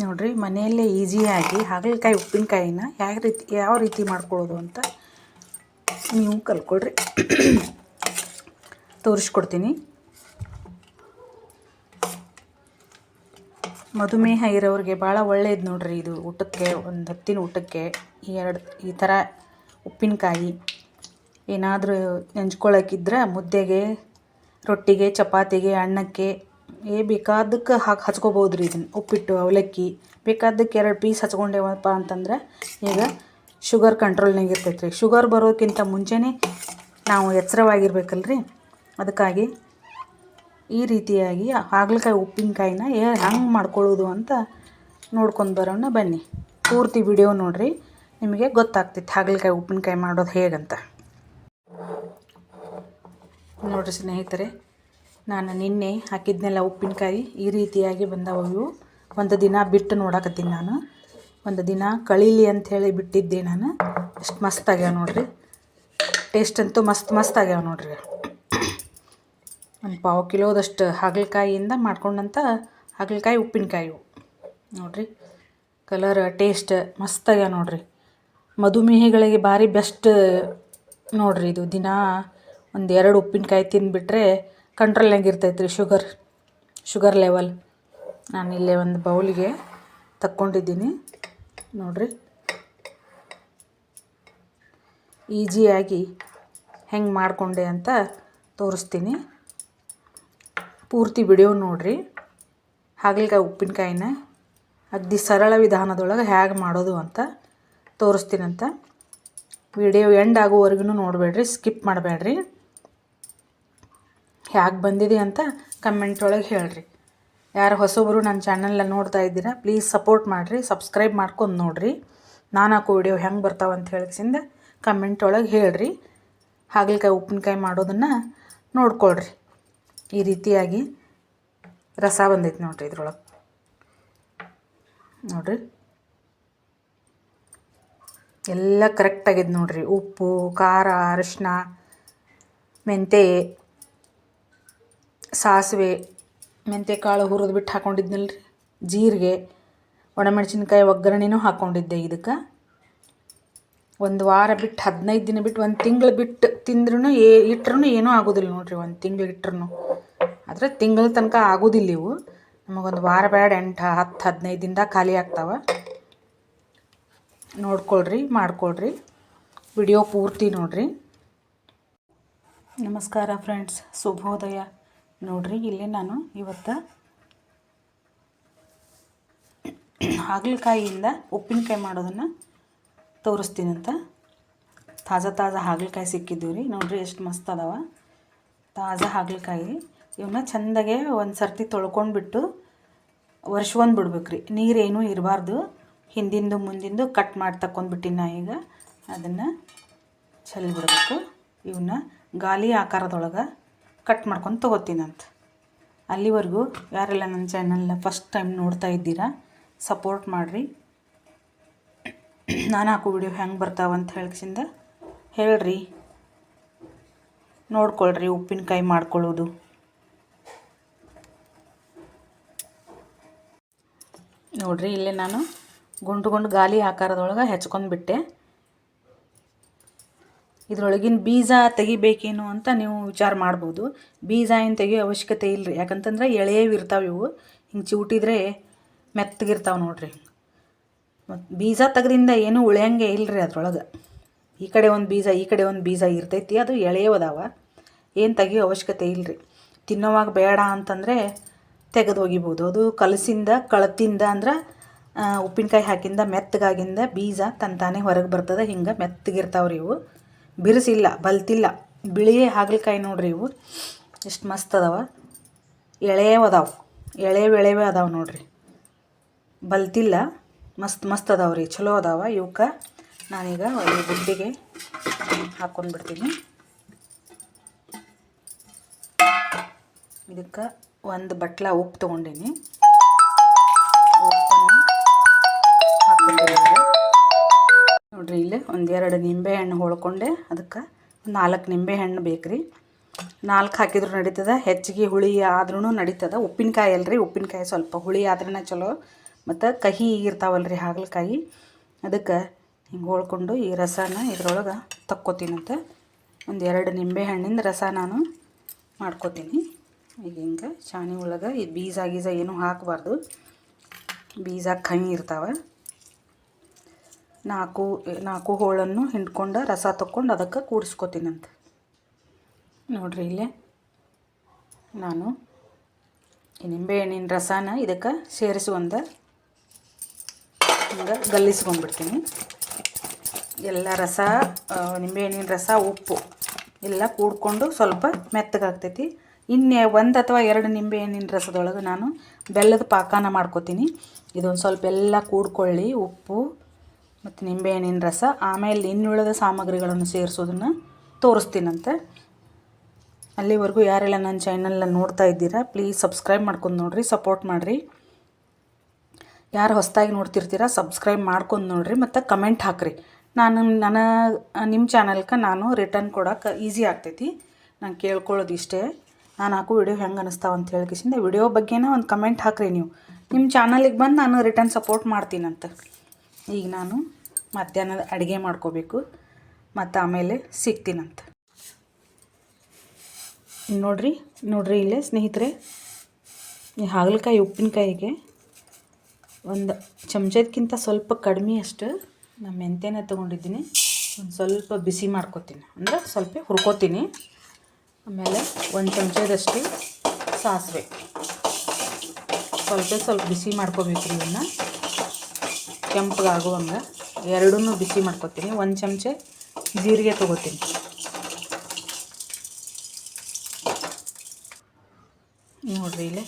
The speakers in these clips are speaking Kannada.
ನೋಡಿರಿ, ಮನೆಯಲ್ಲೇ ಈಸಿಯಾಗಿ ಹಾಗಲಕಾಯಿ, ಉಪ್ಪಿನಕಾಯಿನ ಯಾವ ರೀತಿ ಯಾವ ರೀತಿ ಮಾಡ್ಕೊಳ್ಳೋದು ಅಂತ ನೀವು ಕಲ್ಕೊಳ್ರಿ. ತೋರಿಸ್ಕೊಡ್ತೀನಿ. ಮಧುಮೇಹ ಇರೋರಿಗೆ ಭಾಳ ಒಳ್ಳೆಯದು ನೋಡ್ರಿ ಇದು ಊಟಕ್ಕೆ, ಒಂದು ಹತ್ತಿನ ಊಟಕ್ಕೆ. ಈ ಎರಡು ಈ ಥರ ಉಪ್ಪಿನಕಾಯಿ ಏನಾದರೂ ನೆಂಚ್ಕೊಳ್ಳೋಕ್ಕಿದ್ರೆ ಮುದ್ದೆಗೆ, ರೊಟ್ಟಿಗೆ, ಚಪಾತಿಗೆ, ಅನ್ನಕ್ಕೆ ಏ, ಬೇಕಾದಕ್ಕೆ ಹಾಕಿ ಹಚ್ಕೋಬೋದು ರೀ ಇದನ್ನು ಉಪ್ಪಿಟ್ಟು, ಅವಲಕ್ಕಿ. ಬೇಕಾದಕ್ಕೆ ಎರಡು ಪೀಸ್ ಹಚ್ಕೊಂಡೇವಪ್ಪ ಅಂತಂದ್ರೆ ಈಗ ಶುಗರ್ ಕಂಟ್ರೋಲ್ನಾಗ ಇರ್ತೈತೆ ರೀ ಶುಗರ್ ಬರೋಕ್ಕಿಂತ ಮುಂಚೆನೇ ನಾವು ಎಚ್ಚರವಾಗಿರ್ಬೇಕಲ್ರಿ. ಅದಕ್ಕಾಗಿ ಈ ರೀತಿಯಾಗಿ ಹಾಗಲಕಾಯಿ, ಉಪ್ಪಿನಕಾಯಿನ ಏ, ಹೆಂಗೆ ಮಾಡ್ಕೊಳ್ಳೋದು ಅಂತ ನೋಡ್ಕೊಂಡು ಬರೋಣ ಬನ್ನಿ. ಪೂರ್ತಿ ವಿಡಿಯೋ ನೋಡಿರಿ, ನಿಮಗೆ ಗೊತ್ತಾಗ್ತೈತೆ ಹಾಗಲಕಾಯಿ, ಉಪ್ಪಿನಕಾಯಿ ಮಾಡೋದು ಹೇಗಂತ. ನೋಡಿರಿ ಸ್ನೇಹಿತರೆ ನಾನು ನಿನ್ನೆ ಹಾಕಿದ್ನೆಲ್ಲ ಉಪ್ಪಿನಕಾಯಿ ಈ ರೀತಿಯಾಗಿ ಬಂದವು. ಇವು ಒಂದು ದಿನ ಬಿಟ್ಟು ನೋಡಕತ್ತೀನಿ ನಾನು. ಒಂದು ದಿನ ಕಳೀಲಿ ಅಂಥೇಳಿ ಬಿಟ್ಟಿದ್ದೆ ನಾನು. ಎಷ್ಟು ಮಸ್ತ್ ಆಗ್ಯಾವ ನೋಡ್ರಿ. ಟೇಸ್ಟ್ ಅಂತೂ ಮಸ್ತ್ ಮಸ್ತ್ ಆಗ್ಯಾವ ನೋಡ್ರಿ. ಒಂದು ಪಾವು ಕಿಲೋದಷ್ಟು ಹಾಗಲಕಾಯಿಯಿಂದ ಮಾಡ್ಕೊಂಡಂಥ ಹಾಗಲಕಾಯಿ ಉಪ್ಪಿನಕಾಯಿ. ನೋಡಿರಿ. ಕಲರ್ ಟೇಸ್ಟ್ ಮಸ್ತ್ ಆಗ್ಯಾವ ನೋಡ್ರಿ. ಮಧುಮೇಹಿಗಳಿಗೆ ಭಾರಿ ಬೆಸ್ಟ್ ನೋಡ್ರಿ ಇದು. ದಿನ ಒಂದು ಎರಡು ಉಪ್ಪಿನಕಾಯಿ ತಿಂದುಬಿಟ್ರೆ ಕಂಟ್ರೋಲ್ನಾಗ ಇರ್ತೈತೆ ರೀ ಶುಗರ್ ಶುಗರ್ ಲೆವೆಲ್ ನಾನು ಇಲ್ಲೇ ಒಂದು ಬೌಲಿಗೆ ತಕ್ಕೊಂಡಿದ್ದೀನಿ. ನೋಡಿರಿ. ಈಸಿಯಾಗಿ ಹೆಂಗೆ ಮಾಡಿಕೊಂಡೆ ಅಂತ ತೋರಿಸ್ತೀನಿ. ಪೂರ್ತಿ ವಿಡಿಯೋ ನೋಡಿರಿ. ಹಾಗಲಕಾಯಿ ಉಪ್ಪಿನಕಾಯಿನ ಅಗ್ದಿ ಸರಳ ವಿಧಾನದೊಳಗೆ ಹೇಗೆ ಮಾಡೋದು ಅಂತ ತೋರಿಸ್ತೀನಂತ. ವಿಡಿಯೋ ಎಂಡ್ ಆಗೋವರೆಗೂ ನೋಡಬೇಡ್ರಿ ಸ್ಕಿಪ್ ಮಾಡಬೇಡ್ರಿ. ಹೇಗೆ ಬಂದಿದೆ ಅಂತ ಕಮೆಂಟ್ ಒಳಗೆ ಹೇಳ್ರಿ. ಯಾರು ಹೊಸಬರು ನನ್ನ ಚಾನಲ್ನ ನೋಡ್ತಾ ಇದ್ದೀರಾ ಪ್ಲೀಸ್ ಸಪೋರ್ಟ್ ಮಾಡಿರಿ ಸಬ್ಸ್ಕ್ರೈಬ್ ಮಾಡ್ಕೊಂಡು ನೋಡಿರಿ. ನಾನು ಹಾಕೋ ವಿಡಿಯೋ ಹೆಂಗೆ ಬರ್ತಾವೆ ಅಂತ ಹೇಳಿಸಿಂದ ಕಮೆಂಟ್ ಒಳಗೆ ಹೇಳ್ರಿ. ಹಾಗಲಕಾಯಿ ಉಪ್ಪಿನಕಾಯಿ ಮಾಡೋದನ್ನು ನೋಡ್ಕೊಳ್ರಿ. ಈ ರೀತಿಯಾಗಿ ರಸ ಬಂದೈತೆ ನೋಡಿರಿ ಇದ್ರೊಳಗೆ. ನೋಡ್ರಿ. ಎಲ್ಲ ಕರೆಕ್ಟಾಗಿದೆ ನೋಡಿರಿ. ಉಪ್ಪು, ಖಾರ, ಅರಿಶಿನ ಮೆಂತೆ ಸಾಸಿವೆ ಕಾಳು ಹುರಿದು ಬಿಟ್ಟು ರೀ ಜೀರಿಗೆ, ಒಣಮೆಣಸಿನ್ಕಾಯಿ ಒಗ್ಗರಣೆನೂ ಹಾಕ್ಕೊಂಡಿದ್ದೆ ಇದಕ್ಕೆ. ಒಂದು ವಾರ ಬಿಟ್ಟು ಹದಿನೈದು ದಿನ ಬಿಟ್ಟು ಒಂದು ತಿಂಗಳು ಬಿಟ್ಟು ತಿಂದ್ರೂ ಏ ಇಟ್ರೂ ಏನೂ ಆಗೋದಿಲ್ಲ ನೋಡಿರಿ ಒಂದು ತಿಂಗಳು ಇಟ್ರೂ ಆದರೆ ತಿಂಗಳ ತನಕ ಆಗೋದಿಲ್ಲ ಇವು. ನಮಗೊಂದು ವಾರ ಬೇಡ, ಎಂಟು, ಹತ್ತು, ಹದಿನೈದು ದಿನದ ಖಾಲಿ ಆಗ್ತಾವೆ. ನೋಡ್ಕೊಳ್ರಿ, ಮಾಡ್ಕೊಳ್ರಿ. ವಿಡಿಯೋ ಪೂರ್ತಿ ನೋಡಿರಿ. ನಮಸ್ಕಾರ ಫ್ರೆಂಡ್ಸ್, ಶುಭೋದಯ. ನೋಡ್ರಿ, ಇಲ್ಲಿ ನಾನು ಇವತ್ತು ಹಾಗಲಕಾಯಿಯಿಂದ ಉಪ್ಪಿನಕಾಯಿ ಮಾಡೋದನ್ನು ತೋರಿಸ್ತೀನಂತ. ತಾಜಾ ತಾಜಾ ಹಾಗಲಕಾಯಿ ಸಿಕ್ಕಿದ್ದೀವಿ ರೀ. ನೋಡ್ರಿ, ಎಷ್ಟು ಮಸ್ತ್ ಅದಾವ. ತಾಜಾ ಹಾಗಲಕಾಯಿ ಇವನ್ನ ಚೆಂದಾಗೆ ಒಂದು ಸರ್ತಿ ತೊಳ್ಕೊಂಡ್ಬಿಟ್ಟು ವರ್ಷಗೊಂದು ಬಿಡ್ಬೇಕು ರೀ ನೀರೇನೂ ಇರಬಾರ್ದು. ಹಿಂದಿಂದು ಮುಂದಿಂದು ಕಟ್ ಮಾಡಿ ತಕ್ಕೊಂಡ್ಬಿಟ್ಟಿನ ನಾ ಈಗ. ಅದನ್ನು ಚೆಲ್ಲಿ ಬಿಡಬೇಕು. ಇವನ್ನ ಗಾಲಿ ಆಕಾರದೊಳಗೆ ಕಟ್ ಮಾಡ್ಕೊಂಡು ತೊಗೋತೀನಂತ. ಅಲ್ಲಿವರೆಗೂ ಯಾರೆಲ್ಲ ನನ್ನ ಚಾನಲ್ನ ಫಸ್ಟ್ ಟೈಮ್ ನೋಡ್ತಾ ಇದ್ದೀರಾ ಸಪೋರ್ಟ್ ಮಾಡಿರಿ. ನಾನು ಹಾಕೋ ವಿಡಿಯೋ ಹೆಂಗೆ ಬರ್ತಾವಂತ ಹೇಳ್ಕಿಸಿಂದ ಹೇಳ್ರಿ. ನೋಡ್ಕೊಳ್ರಿ, ಉಪ್ಪಿನಕಾಯಿ ಮಾಡ್ಕೊಳ್ಳೋದು. ನೋಡ್ರಿ, ಇಲ್ಲೇ ನಾನು ಗುಂಡು ಗುಂಡು ಗಾಲಿ ಆಕಾರದೊಳಗೆ ಹೆಚ್ಕೊಂಡ್ಬಿಟ್ಟೆ ಇದ್ರೊಳಗಿನ ಬೀಜ ತೆಗಿಬೇಕೇನು ಅಂತ ನೀವು ವಿಚಾರ ಮಾಡ್ಬೋದು. ಬೀಜ ಏನು ತೆಗಿಯೋ ಅವಶ್ಯಕತೆ ಇಲ್ಲ ರೀ ಯಾಕಂತಂದ್ರೆ ಎಳೆಯವು ಇರ್ತಾವೆ ಇವು. ಹಿಂಗೆ ಚಿವುಟಿದ್ರೆ ಮೆತ್ತಗಿರ್ತಾವೆ ನೋಡ್ರಿ. ಮತ್ತು ಬೀಜ ತೆಗ್ದಿಂದ ಏನೂ ಉಳಿಯಂಗೆ ಇಲ್ಲ ರೀ ಅದ್ರೊಳಗೆ. ಈ ಕಡೆ ಒಂದು ಬೀಜ, ಈ ಕಡೆ ಒಂದು ಬೀಜ ಇರ್ತೈತಿ. ಅದು ಎಳೆಯವದಾವ. ಏನು ತೆಗಿಯೋ ಅವಶ್ಯಕತೆ ಇಲ್ಲ ರೀ ತಿನ್ನೋವಾಗ ಬೇಡ ಅಂತಂದರೆ ತೆಗೆದು ಒಗಿಬೋದು ಅದು ಕಲಸಿಂದ, ಕಳತಿಂದ ಅಂದ್ರೆ ಉಪ್ಪಿನಕಾಯಿ ಹಾಕಿಂದ, ಮೆತ್ತಗಾಗಿಂದ ಬೀಜ ತಂತಾನೆ ಹೊರಗೆ ಬರ್ತದೆ. ಹಿಂಗೆ ಮೆತ್ತಗಿರ್ತಾವ್ರಿ ಇವು. ಬಿರುಸಿಲ್ಲ, ಬಲ್ತಿಲ್ಲ. ಬಿಳಿಯೇ ಹಾಗಲಕಾಯಿ ನೋಡ್ರಿ ಇವು. ಎಷ್ಟು ಮಸ್ತ್ ಅದಾವ. ಎಳೆಯವ ಅದಾವ. ಎಳೆವು ಎಳೆವೇ ಅದಾವ ನೋಡ್ರಿ. ಬಲ್ತಿಲ್ಲ, ಮಸ್ತ್ ಮಸ್ತ್ ಅದಾವ ರೀ. ಚಲೋ ಅದಾವ ಇವಕ್ಕೆ. ನಾನೀಗ ಗುಡ್ಡಿಗೆ ಹಾಕ್ಕೊಂಡ್ಬಿಡ್ತೀನಿ ಇದಕ್ಕೆ ಒಂದು ಬಟ್ಲ ಉಪ್ಪು ತೊಗೊಂಡೀನಿ. ಉಪ್ಪನ್ನು ಇಲ್ಲಿ ಒಂದೆರಡು ನಿಂಬೆ ಹಣ್ಣು ಹೊಳ್ಕೊಂಡೆ. ಅದಕ್ಕೆ ನಾಲ್ಕು ನಿಂಬೆ ಹಣ್ಣು ಬೇಕು ರೀ. ನಾಲ್ಕು ಹಾಕಿದ್ರು ನಡೀತದ. ಹೆಚ್ಚಿಗೆ ಹುಳಿ ಆದ್ರೂ ನಡೀತದ. ಉಪ್ಪಿನಕಾಯಿ ಅಲ್ರಿ, ಉಪ್ಪಿನಕಾಯಿ ಸ್ವಲ್ಪ ಹುಳಿ ಆದ್ರೂ ಚಲೋ. ಮತ್ತು ಕಹಿ ಇರ್ತಾವಲ್ಲ ರೀ ಹಾಗಲಕಾಯಿ. ಅದಕ್ಕೆ ಹಿಂಗೆ ಹೋಳ್ಕೊಂಡು ಈ ರಸನ ಇದ್ರೊಳಗೆ ತಕ್ಕೋತೀನಂತ ಒಂದು ಎರಡು ನಿಂಬೆ ಹಣ್ಣಿಂದ ರಸ ನಾನು ಮಾಡ್ಕೋತೀನಿ. ಈಗ ಹಿಂಗೆ ಚಾಣಿ ಒಳಗೆ ಬೀಜ ಗೀಜ ಏನೂ ಹಾಕಬಾರ್ದು. ಬೀಜ ಕಹಿ ಇರ್ತಾವೆ. ನಾಲ್ಕು ನಾಲ್ಕು ಹೋಳನ್ನು ಹಿಂಡ್ಕೊಂಡು ರಸ ತಕ್ಕೊಂಡು ಅದಕ್ಕೆ ಕೂಡಿಸ್ಕೊತೀನಂತೆ. ನೋಡ್ರಿ ಇಲ್ಲೇ. ನಾನು ಈ ನಿಂಬೆಹಣ್ಣಿನ ರಸನ ಇದಕ್ಕೆ ಸೇರಿಸಿ ಒಂದು ಹಿಂಗೆ ಗಲ್ಲಿಸ್ಕೊಂಡ್ಬಿಡ್ತೀನಿ. ಎಲ್ಲ ರಸ ನಿಂಬೆ ಹಣ್ಣಿನ ರಸ, ಉಪ್ಪು ಎಲ್ಲ ಕೂಡ್ಕೊಂಡು ಸ್ವಲ್ಪ ಮೆತ್ತಗಾಗ್ತೈತಿ. ಇನ್ನು ಒಂದು ಅಥವಾ ಎರಡು ನಿಂಬೆ ಹಣ್ಣಿನ ರಸದೊಳಗೆ ನಾನು ಬೆಲ್ಲದ ಪಾಕನ ಮಾಡ್ಕೋತೀನಿ. ಇದೊಂದು ಸ್ವಲ್ಪ ಎಲ್ಲ ಕೂಡ್ಕೊಳ್ಳಿ, ಉಪ್ಪು ಮತ್ತು ನಿಂಬೆಹಣ್ಣಿನ ರಸ, ಆಮೇಲೆ ಇನ್ನುಳಿದ ಸಾಮಗ್ರಿಗಳನ್ನು ಸೇರಿಸೋದನ್ನು ತೋರಿಸ್ತೀನಂತೆ. ಅಲ್ಲಿವರೆಗೂ ಯಾರೆಲ್ಲ ನನ್ನ ಚಾನಲ್ನ ನೋಡ್ತಾ ಇದ್ದೀರಾ ಪ್ಲೀಸ್ ಸಬ್ಸ್ಕ್ರೈಬ್ ಮಾಡ್ಕೊಂಡು ನೋಡಿರಿ ಸಪೋರ್ಟ್ ಮಾಡಿರಿ. ಯಾರು ಹೊಸದಾಗಿ ನೋಡ್ತಿರ್ತೀರಾ ಸಬ್ಸ್ಕ್ರೈಬ್ ಮಾಡ್ಕೊಂಡು ನೋಡಿರಿ, ಮತ್ತು ಕಮೆಂಟ್ ಹಾಕ್ರಿ. ನಾನು ನನ್ನ ನಿಮ್ಮ ಚಾನಲ್ಗೆ ನಾನು ರಿಟರ್ನ್ ಕೊಡೋಕೆ ಈಸಿ ಆಗ್ತೈತಿ. ನಾನು ಕೇಳ್ಕೊಳ್ಳೋದು ಇಷ್ಟೇ. ನಾನು ಹಾಕೋ ವಿಡಿಯೋ ಹೆಂಗೆ ಅನಿಸ್ತಾವ ಅಂತ ಹೇಳ್ಕಿಸಿಂದ ವಿಡಿಯೋ ಬಗ್ಗೆನೇ ಒಂದು ಕಮೆಂಟ್ ಹಾಕ್ರಿ ನೀವು. ನಿಮ್ಮ ಚಾನಲಿಗೆ ಬಂದು ನಾನು ರಿಟರ್ನ್ ಸಪೋರ್ಟ್ ಮಾಡ್ತೀನಂತ. ಈಗ ನಾನು ಮಧ್ಯಾಹ್ನದ ಅಡುಗೆ ಮಾಡ್ಕೋಬೇಕು. ಮತ್ತು ಆಮೇಲೆ ಸಿಗ್ತೀನಂತ. ನೋಡ್ರಿ ನೋಡ್ರಿ ಇಲ್ಲೇ ಸ್ನೇಹಿತರೆ ಹಾಗಲಕಾಯಿ, ಉಪ್ಪಿನಕಾಯಿಗೆ ಒಂದು ಚಮಚದಕ್ಕಿಂತ ಸ್ವಲ್ಪ ಕಡಿಮೆ ಅಷ್ಟು ನಾನು ಮೆಂತ್ಯನ ತೊಗೊಂಡಿದ್ದೀನಿ. ಒಂದು ಸ್ವಲ್ಪ ಬಿಸಿ ಮಾಡ್ಕೊತೀನಿ. ಅಂದರೆ ಸ್ವಲ್ಪ ಹುರ್ಕೋತೀನಿ. ಆಮೇಲೆ ಒಂದು ಚಮಚದಷ್ಟು ಸಾಸಿವೆ. ಸ್ವಲ್ಪ ಸ್ವಲ್ಪ ಬಿಸಿ ಮಾಡ್ಕೋಬೇಕು ರೀ ಇವನ್ನ ಕೆಂಪಗಾಗುವಂಗೆ ಎರಡೂ ಬಿಸಿ ಮಾಡ್ಕೊತೀನಿ. ಒಂದು ಚಮಚ ಜೀರಿಗೆ ತೊಗೋತೀನಿ. ನೋಡ್ರಿ ಇಲ್ಲಿ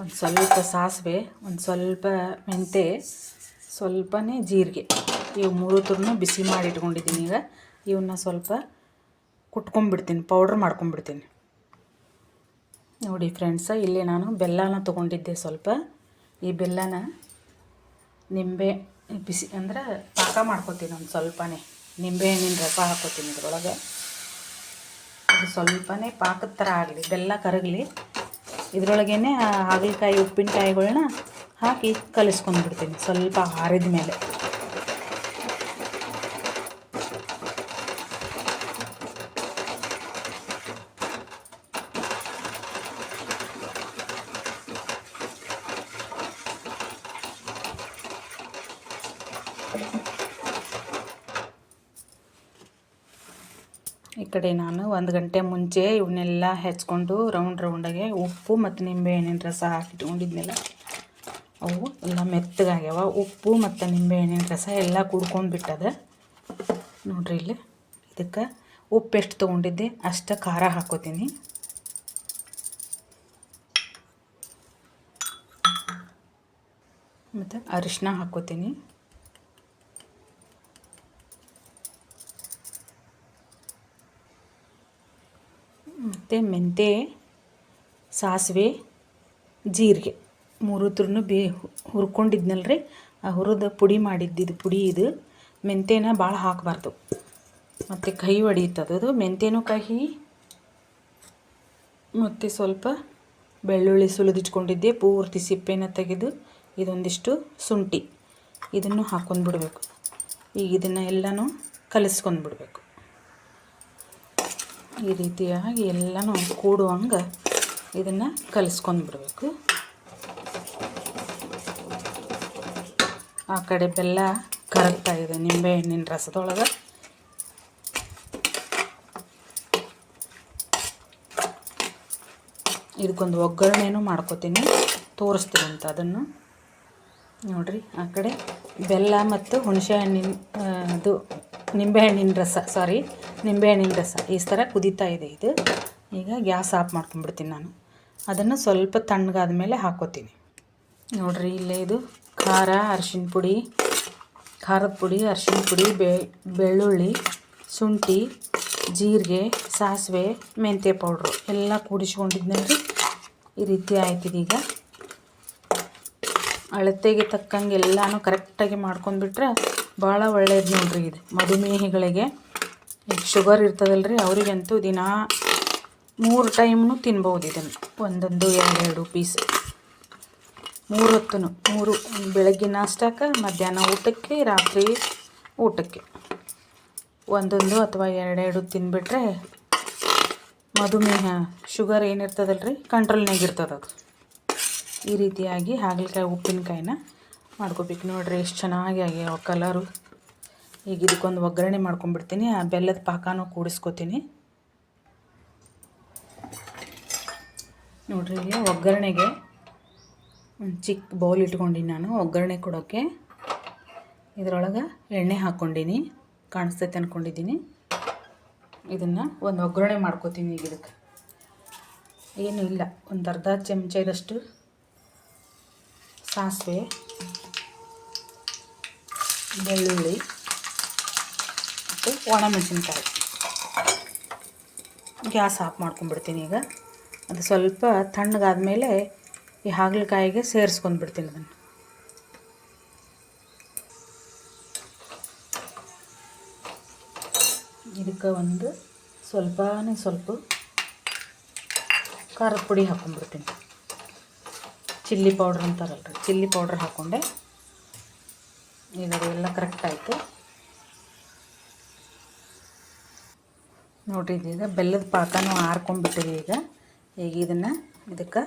ಒಂದು ಸ್ವಲ್ಪ ಸಾಸಿವೆ, ಒಂದು ಸ್ವಲ್ಪ ಮೆಂತೆ, ಸ್ವಲ್ಪನೇ ಜೀರಿಗೆ. ಇವು ಮೂರು ಥರನೂ ಬಿಸಿ ಮಾಡಿ ಇಟ್ಕೊಂಡಿದ್ದೀನಿ ಈಗ. ಇವನ್ನ ಸ್ವಲ್ಪ ಕುಟ್ಕೊಂಡ್ಬಿಡ್ತೀನಿ, ಪೌಡ್ರ್ ಮಾಡ್ಕೊಂಡ್ಬಿಡ್ತೀನಿ. ನೋಡಿ ಫ್ರೆಂಡ್ಸ, ಇಲ್ಲಿ ನಾನು ಬೆಲ್ಲನ ತೊಗೊಂಡಿದ್ದೆ ಸ್ವಲ್ಪ. ಈ ಬೆಲ್ಲನ ನಿಂಬೆ ಬಿಸಿ ಅಂದ್ರೆ ಪಾಕ ಮಾಡ್ಕೊತೀನಿ ಒಂದು ಸ್ವಲ್ಪನೇ. ನಿಂಬೆಹಣ್ಣಿನ ರಸ ಹಾಕೋತೀನಿ ಇದ್ರೊಳಗೆ. ಅದು ಸ್ವಲ್ಪನೇ ಪಾಕದ ಥರ ಆಗಲಿ, ಇದೆಲ್ಲ ಕರಗಲಿ. ಇದ್ರೊಳಗೇನೆ ಆ ಹಾಗಲಕಾಯಿ, ಉಪ್ಪಿನಕಾಯಿಗಳ್ನ ಹಾಕಿ ಕಲಿಸ್ಕೊಂಡ್ಬಿಡ್ತೀನಿ, ಸ್ವಲ್ಪ ಆರಿದ ಮೇಲೆ ಈ ಕಡೆ ನಾನು ಒಂದು ಗಂಟೆ ಮುಂಚೆ ಇವನ್ನೆಲ್ಲ ಹೆಚ್ಕೊಂಡು ರೌಂಡ್ ರೌಂಡಾಗೆ ಉಪ್ಪು ಮತ್ತು ನಿಂಬೆಹಣ್ಣಿನ ರಸ ಹಾಕಿಟ್ಕೊಂಡಿದ್ನೆಲ್ಲ, ಅವು ಎಲ್ಲ ಮೆತ್ತಗಾಗ್ಯಾವ. ಉಪ್ಪು ಮತ್ತು ನಿಂಬೆಹಣ್ಣಿನ ರಸ ಎಲ್ಲ ಕುಡ್ಕೊಂಡ್ಬಿಟ್ಟದ ನೋಡ್ರಿ ಇಲ್ಲಿ, ಇದಕ್ಕೆ ಉಪ್ಪು ಎಷ್ಟು ತೊಗೊಂಡಿದ್ದೆ, ಅಷ್ಟು ಖಾರ ಹಾಕೋತೀನಿ. ಮತ್ತು ಅರಿಶಿನ ಹಾಕೋತೀನಿ. ಮತ್ತು ಮೆಂತೆ, ಸಾಸಿವೆ, ಜೀರಿಗೆ ಮೂರು ತುರ್ನು ಬೇ ಹುರ್ಕೊಂಡಿದ್ನಲ್ಲ ರೀ ಆ ಹುರಿದು ಪುಡಿ ಮಾಡಿದ್ದಿದ್ದು ಪುಡಿ ಇದು. ಮೆಂತೆನ ಭಾಳ ಹಾಕಬಾರ್ದು. ಮತ್ತು ಕಹಿ ಹೊಡಿಯುತ್ತದೆ ಅದು. ಮೆಂತೆನೂ ಕಹಿ, ಮತ್ತು ಸ್ವಲ್ಪ ಬೆಳ್ಳುಳ್ಳಿ ಸುಲಿದಿಟ್ಕೊಂಡಿದ್ದೆ. ಪೂರ್ತಿ ಸಿಪ್ಪೆನ ತೆಗೆದು ಇದೊಂದಿಷ್ಟು ಶುಂಠಿ. ಇದನ್ನು ಹಾಕ್ಕೊಂಡ್ಬಿಡ್ಬೇಕು ಈಗ ಇದನ್ನು ಎಲ್ಲನೂ ಕಲಿಸ್ಕೊಂಡ್ಬಿಡ್ಬೇಕು. ಈ ರೀತಿಯಾಗಿ ಎಲ್ಲನೂ ಕೂಡುವಂಗೆ ಇದನ್ನು ಕಲಿಸ್ಕೊಂಡ್ಬಿಡ್ಬೇಕು ಆ ಕಡೆ ಬೆಲ್ಲ ಕರಗ್ತಾ ಇದೆ ನಿಂಬೆಹಣ್ಣಿನ ರಸದೊಳಗೆ. ಇದಕ್ಕೊಂದು ಒಗ್ಗರಣೆನೂ ಮಾಡ್ಕೋತೀನಿ. ತೋರಿಸ್ತೀನಿ ಅಂತ ಅದನ್ನು. ನೋಡಿರಿ, ಆ ಕಡೆ ಬೆಲ್ಲ ಮತ್ತು ಹುಣಸೆ ಹಣ್ಣಿನ ಅದು ನಿಂಬೆಹಣ್ಣಿನ ರಸ ಸಾರಿ ನಿಂಬೆಹಣ್ಣಿನ ರಸ, ಈ ಥರ ಕುದೀತಾ ಇದೆ ಇದು. ಈಗ ಗ್ಯಾಸ್ ಆಫ್ ಮಾಡ್ಕೊಂಡ್ಬಿಡ್ತೀನಿ ನಾನು. ಅದನ್ನು ಸ್ವಲ್ಪ ತಣ್ಣಗಾದ ಮೇಲೆ ಹಾಕೋತೀನಿ. ನೋಡ್ರಿ, ಇಲ್ಲೇ ಇದು ಖಾರ ಅರಿಶಿನ ಪುಡಿ, ಖಾರದ ಪುಡಿ ಅರಿಶಿನ ಪುಡಿ ಬೆಳ್ಳುಳ್ಳಿ, ಶುಂಠಿ, ಜೀರಿಗೆ, ಸಾಸಿವೆ, ಮೆಂತ್ಯ ಪೌಡ್ರು ಎಲ್ಲ ಕೂಡಿಸ್ಕೊಂಡಿದ್ನಲ್ಲಿ ಈ ರೀತಿ ಆಯ್ತಿದೀಗ ಅಳತೆಗೆ ತಕ್ಕಂಗೆ ಎಲ್ಲನೂ ಕರೆಕ್ಟಾಗಿ ಮಾಡ್ಕೊಂಡ್ಬಿಟ್ರೆ ಭಾಳ ಒಳ್ಳೆಯದು ನೋಡ್ರಿ ಇದು. ಮಧುಮೇಹಿಗಳಿಗೆ ಶುಗರ್ ಇರ್ತದಲ್ಲ ರೀ ಅವರಿಗಂತೂ ದಿನ ಮೂರು ಟೈಮ್ನು ತಿನ್ಬೋದು ಇದನ್ನು. ಒಂದೊಂದು, ಎರಡೆರಡು ಪೀಸ್. ಮೂರು ಹೊತ್ತು ಮೂರು ಬೆಳಗ್ಗೆ ನಾಷ್ಟಕ್ಕೆ ಮಧ್ಯಾಹ್ನ ಊಟಕ್ಕೆ, ರಾತ್ರಿ ಊಟಕ್ಕೆ. ಒಂದೊಂದು ಅಥವಾ ಎರಡೆರಡು ತಿನ್ಬಿಟ್ರೆ ಮಧುಮೇಹ, ಶುಗರ್ ಏನಿರ್ತದಲ್ಲ ರೀ ಕಂಟ್ರೋಲ್ನಾಗ ಇರ್ತದೆ ಅದು. ಈ ರೀತಿಯಾಗಿ ಹಾಗಲಕಾಯಿ, ಉಪ್ಪಿನಕಾಯಿನ ಮಾಡ್ಕೋಬೇಕು. ನೋಡ್ರಿ, ಎಷ್ಟು ಚೆನ್ನಾಗಿ ಆಗ್ಯಾವ ಕಲರು ಈಗ ಇದಕ್ಕೊಂದು ಒಗ್ಗರಣೆ ಮಾಡ್ಕೊಂಡ್ಬಿಡ್ತೀನಿ. ಆ ಬೆಲ್ಲದ ಪಾಕನೂ ಕೂಡಿಸ್ಕೊತೀನಿ. ನೋಡಿರಿ, ಇಲ್ಲಿ ಒಗ್ಗರಣೆಗೆ ಒಂದು ಚಿಕ್ಕ ಬೌಲ್ ಇಟ್ಕೊಂಡಿನಿ ನಾನು. ಒಗ್ಗರಣೆ ಕೊಡೋಕ್ಕೆ ಇದರೊಳಗೆ ಎಣ್ಣೆ ಹಾಕ್ಕೊಂಡಿನಿ ಕಾಣಿಸ್ತೈತೆ ಅಂದ್ಕೊಂಡಿದ್ದೀನಿ ಇದನ್ನು ಒಂದು ಒಗ್ಗರಣೆ ಮಾಡ್ಕೋತೀನಿ ಈಗ ಇದಕ್ಕೆ ಏನೂ ಇಲ್ಲ, ಒಂದು ಅರ್ಧ ಚಮಚದಷ್ಟು ಸಾಸಿವೆ, ಬೆಳ್ಳುಳ್ಳಿ ಮತ್ತು ಒಣಮೆಣಸಿನ್ಕಾಯಿ ಗ್ಯಾಸ್ ಆಫ್ ಮಾಡ್ಕೊಂಡ್ಬಿಡ್ತೀನಿ ಈಗ. ಅದು ಸ್ವಲ್ಪ ತಣ್ಣಗಾದ್ಮೇಲೆ ಈ ಹಾಗಲಕಾಯಿಗೆ ಸೇರಿಸ್ಕೊಂಡ್ಬಿಡ್ತೀನಿ ಅದನ್ನು ಇದಕ್ಕೆ ಒಂದು ಸ್ವಲ್ಪನೇ ಸ್ವಲ್ಪ ಖಾರದ ಪುಡಿ ಹಾಕ್ಕೊಂಡ್ಬಿಡ್ತೀನಿ ಚಿಲ್ಲಿ ಪೌಡ್ರ್ ಅಂತಾರಲ್ರಿ, ಚಿಲ್ಲಿ ಪೌಡ್ರ್ ಹಾಕ್ಕೊಂಡೆ ಈಗ ಅದೆಲ್ಲ ಕರೆಕ್ಟ್ ಆಯಿತು. ನೋಡಿರಿ ಇದೀಗ ಬೆಲ್ಲದ ಪಾಕನೂ ಆರ್ಕೊಂಡ್ಬಿಟ್ಟಿದೆ ಈಗ. ಈಗ ಇದನ್ನು ಇದಕ್ಕೆ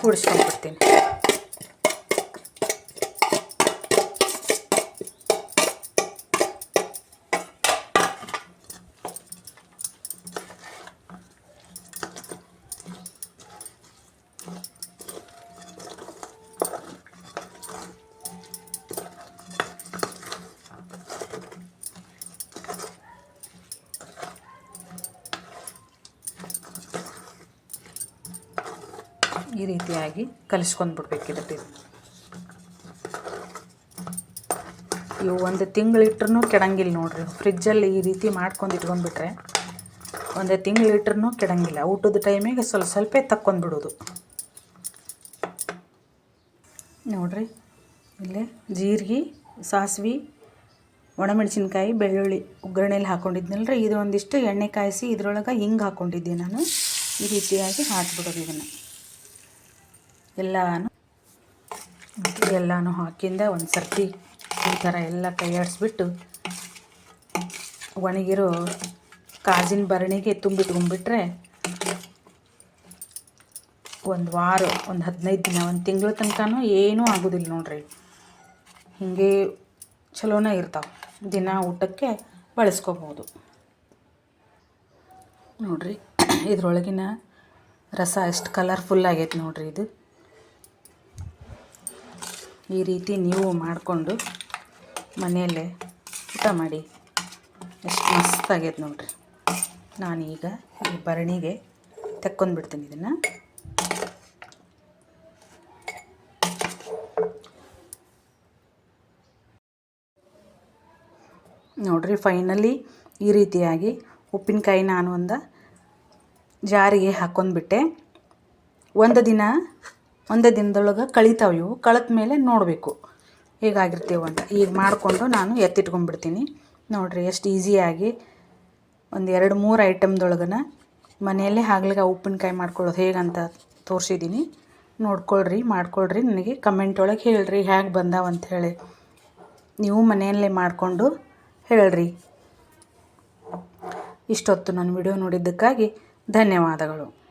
ಕೂಡಿಸ್ಕೊಂಡ್ಬಿಡ್ತೀನಿ. ಈ ರೀತಿಯಾಗಿ ಕಲಿಸ್ಕೊಂಡ್ಬಿಡ್ಬೇಕು ಇದಕ್ಕೆ ಇವು ಒಂದು ತಿಂಗಳಿಟ್ರೂ ಕೆಡಂಗಿಲ್ಲ ನೋಡಿರಿ. ಫ್ರಿಜ್ಜಲ್ಲಿ ಈ ರೀತಿ ಮಾಡ್ಕೊಂಡು ಇಟ್ಕೊಂಡ್ಬಿಟ್ರೆ ಒಂದು ತಿಂಗಳಿಟ್ರೂ ಕೆಡಂಗಿಲ್ಲ. ಊಟದ ಟೈಮಿಗೆ ಸ್ವಲ್ಪ ಸ್ವಲ್ಪ ತಕ್ಕೊಂಡ್ಬಿಡೋದು. ನೋಡ್ರಿ, ಇಲ್ಲೇ ಜೀರಿಗೆ, ಸಾಸ್ವಿ, ಒಣಮೆಣಸಿನ್ಕಾಯಿ, ಬೆಳ್ಳುಳ್ಳಿ ಒಗ್ಗರಣೆಯಲ್ಲಿ ಹಾಕ್ಕೊಂಡಿದ್ನಲ್ರಿ ಇದು ಒಂದಿಷ್ಟು ಎಣ್ಣೆ ಕಾಯಿಸಿ ಇದ್ರೊಳಗೆ ಹಿಂಗೆ ಹಾಕ್ಕೊಂಡಿದ್ದೆ ನಾನು. ಈ ರೀತಿಯಾಗಿ ಹಾಕ್ಬಿಡೋದು ಇದನ್ನು. ಎಲ್ಲನೂ ಎಲ್ಲಾನು ಹಾಕಿಂದ ಒಂದು ಸರ್ತಿ ಈ ಥರ ಎಲ್ಲ ಕೈಯಾಡಿಸ್ಬಿಟ್ಟು ಒಣಗಿರೋ ಕಾಜಿನ ಭರಣಿಗೆ ತುಂಬಿಟ್ಕೊಂಡ್ಬಿಟ್ರೆ ಒಂದು ವಾರ, ಒಂದು ಹದಿನೈದು ದಿನ, ಒಂದು ತಿಂಗಳ ತನಕನೂ ಏನೂ ಆಗೋದಿಲ್ಲ ನೋಡ್ರಿ. ಹೀಗೆ ಚಲೋನೇ ಇರ್ತಾವೆ. ದಿನ ಊಟಕ್ಕೆ ಬಳಸ್ಕೋಬೋದು. ನೋಡ್ರಿ, ಇದ್ರೊಳಗಿನ ರಸ ಎಷ್ಟು ಕಲರ್ಫುಲ್ ಆಗೈತೆ ನೋಡ್ರಿ ಇದು. ಈ ರೀತಿ ನೀವು ಮಾಡಿಕೊಂಡು ಮನೆಯಲ್ಲೇ ಊಟ ಮಾಡಿ. ಎಷ್ಟು ಮಸ್ತಾಗೈತೆ ನೋಡ್ರಿ. ನಾನೀಗ ಈ ಭರಣಿಗೆ ತೆಕ್ಕೊಂಡ್ಬಿಡ್ತೀನಿ ಇದನ್ನು. ನೋಡ್ರಿ ಫೈನಲಿ ಈ ರೀತಿಯಾಗಿ ಉಪ್ಪಿನಕಾಯಿ ನಾನು ಒಂದು ಜಾರಿಗೆ ಹಾಕ್ಕೊಂಡ್ಬಿಟ್ಟೆ ಒಂದು ದಿನ ಒಂದು ದಿನದೊಳಗೆ ಕಳಿತಾವೆ ಇವು. ಕಳೆದ ಮೇಲೆ ನೋಡಬೇಕು. ಹೇಗಾಗಿರ್ತೇವೆ ಅಂತ. ಈಗ ಮಾಡಿಕೊಂಡು ನಾನು ಎತ್ತಿಟ್ಕೊಂಡ್ಬಿಡ್ತೀನಿ. ನೋಡಿರಿ, ಎಷ್ಟು ಈಸಿಯಾಗಿ ಒಂದು ಎರಡು, ಮೂರು ಐಟಮ್ದೊಳಗನ ಮನೆಯಲ್ಲೇ ಹಾಗಲಿಗೆ ಉಪ್ಪಿನಕಾಯಿ ಮಾಡ್ಕೊಳ್ಳೋದು ಹೇಗಂತ ತೋರಿಸಿದ್ದೀನಿ. ನೋಡ್ಕೊಳ್ರಿ, ಮಾಡ್ಕೊಳ್ರಿ. ನನಗೆ ಕಮೆಂಟ್ ಒಳಗೆ ಹೇಳ್ರಿ ಹೇಗೆ ಬಂದಾವ ಹೇಳಿ. ನೀವು ಮನೆಯಲ್ಲೇ ಮಾಡಿಕೊಂಡು ಹೇಳ್ರಿ. ಇಷ್ಟೊತ್ತು ನನ್ನ ವಿಡಿಯೋ ನೋಡಿದ್ದಕ್ಕಾಗಿ ಧನ್ಯವಾದಗಳು.